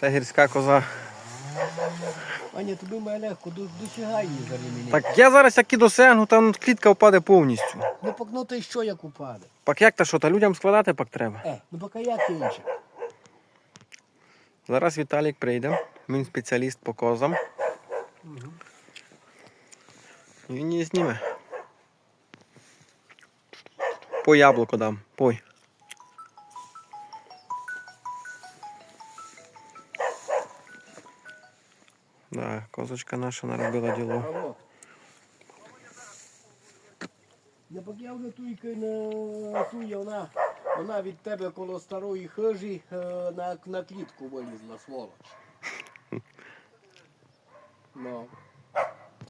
Це гірська коза. Аня, тобі має легко, до, досягай її за ремені. Так я зараз як і досягну, там клітка впаде повністю. Ну покнути що як упаде. Пак як та що, та людям складати пак треба. Е, ну поки як ти інше. Зараз Віталік прийде, він спеціаліст по козам. І Він її зніме. По яблуку дам. Пой. Да, козочка наша наробила діло. Я поки я туйка на туя, вона, вона від тебе коло старої хижі е, на, на клітку вилізла, сволоч. Ну.